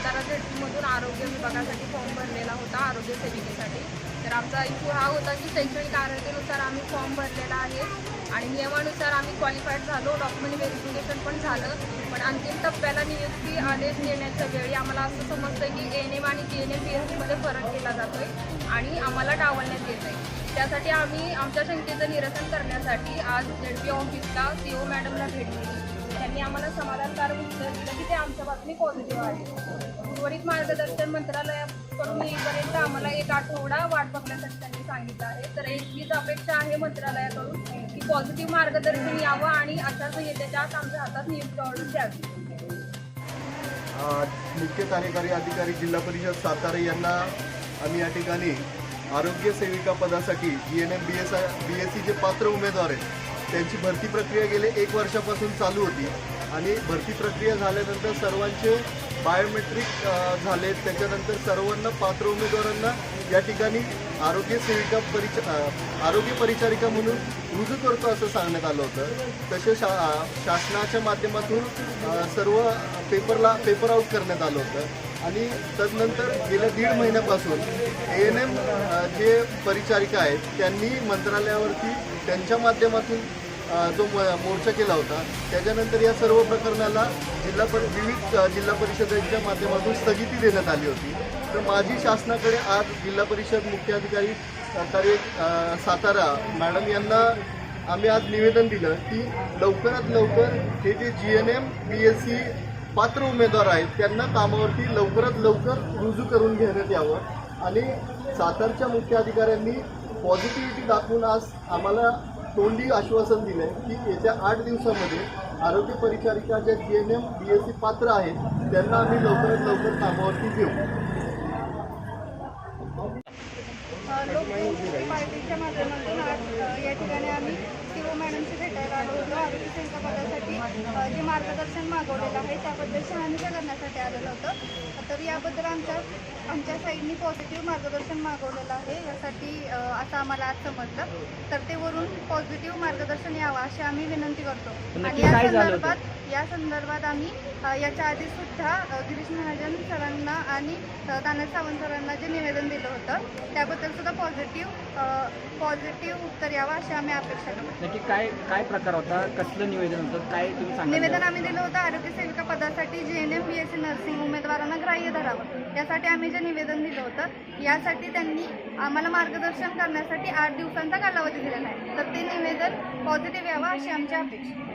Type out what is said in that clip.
आरोग्य विभागासाठी फॉर्म भरलेला होता आरोग्य सेविकेसाठी. तर आमचा इशू हा होता की शैक्षणिक आरोग्यानुसार आम्ही फॉर्म भरलेला आहे आणि नियमानुसार आम्ही क्वालिफाईड झालो डॉक्युमेंट व्हेरिफिकेशन पण झालं. पण अंतिम टप्प्याला नियुक्ती आदेश देण्याच्या वेळी आम्हाला असं समजतं की एन एम आणि G N M P S सीमध्ये फरक केला जातोय आणि आम्हाला डावलण्यात येत आहे त्यासाठी आम्ही आमच्या शंकेचं निरसन करण्यासाठी आज झेड पी ऑफिसला सी ओ मॅडमला भेट दिली. त्यांनी आम्हाला समाधानकारक उत्तर दिलं की ते आमच्या बातमी पॉझिटिव्ह आहे उर्वरित मार्गदर्शन मंत्रालयाकडून येईपर्यंत आम्हाला एक आठवडा वाट बघण्यासाठी त्यांनी सांगितलं आहे. तर एक अपेक्षा आहे मंत्रालयाकडून की पॉझिटिव्ह मार्गदर्शन यावं आणि आचारसंहितेच्या आत आमच्या हातात नियुक्त ऑर्डर द्यावी. मुख्य कार्यकारी अधिकारी जिल्हा परिषद सातारा यांना आम्ही या ठिकाणी आरोग्य सेविका पदासाठी G N M B S B S सीचे पात्र उमेदवार आहेत त्यांची भरती प्रक्रिया गेले एक वर्षापासून चालू होती. आणि भरती प्रक्रिया झाल्यानंतर सर्वांचे बायोमेट्रिक झाले. त्याच्यानंतर सर्वांना पात्र उमेदवारांना या ठिकाणी आरोग्य सेविका परिच आरोग्य परिचारिका म्हणून रुजू करतो असं सांगण्यात आलं होतं. तसे शा शासनाच्या माध्यमातून सर्व पेपरला पेपर आउट करण्यात आलं होतं. आणि तदनंतर गेल्या दीड महिन्यापासून ए एन एम जे परिचारिका आहेत त्यांनी मंत्रालयावरती त्यांच्या माध्यमातून जो मोर्चा केला होता त्याच्यानंतर या सर्व प्रकरणाला जिल्हा पर विविध जिल्हा परिषदांच्या माध्यमातून स्थगिती देण्यात आली होती. तर माझी शासनाकडे आज जिल्हा परिषद मुख्याधिकारी सरकारी सातारा मॅडम यांना आम्ही आज निवेदन दिलं की लवकरात लवकर हे जे G N M B S C पात्र उमेदवार आहेत त्यांना कामावरती लवकरात लवकर रुजू करून घेण्यात यावं. आणि सातारच्या मुख्य अधिकाऱ्यांनी पॉझिटिव्हिटी दाखवून आज आम्हाला तोंडी आश्वासन दिलं आहे की येत्या आठ दिवसामध्ये आरोग्य परिचारिका ज्या G N M B S C पात्र आहेत त्यांना आम्ही लवकरात लवकर कामावरती घेऊ. पार्टीच्या माध्यमातून आज या ठिकाणी आम्ही शिव मॅडमशी भेटायला आलो होतो. आरोग्य सेविका पदासाठी जे मार्गदर्शन मागवलेलं आहे त्याबद्दल शहानिशा करण्यासाठी आलेलं होतं. तर याबद्दल आमच्या आमच्या साईडनी पॉझिटिव्ह मार्गदर्शन मागवलेलं आहे. यासाठी असं आम्हाला आज समजलं. तर ते वरून पॉझिटिव्ह मार्गदर्शन यावं अशी आम्ही विनंती करतो. आणि या संदर्भात या संदर्भात आम्ही याच्या आधी सुद्धा गिरीश महाजन सरांना आणि तानाजी सावंत सरांना जे निवेदन दिलं होतं त्याबद्दल सुद्धा पॉझिटिव्ह पॉझिटिव्ह उत्तर यावं अशी आम्ही अपेक्षा करतो. नक्की काय काय प्रकार होता? कसलं निवेदन होतं? काय तुम्ही सांगा निवेदन आम्ही दिलं होतं आरोग्य सेविका पदासाठी G N M B S C nursing उमेदवारांना ग्राह्य धरावं. यासाठी आम्ही जे निवेदन दिलं होतं यासाठी त्यांनी आम्हाला मार्गदर्शन करण्यासाठी आठ दिवसांचा कालावधी दिलेला आहे. तर ते निवेदन पॉझिटिव्ह यावं अशी आमची अपेक्षा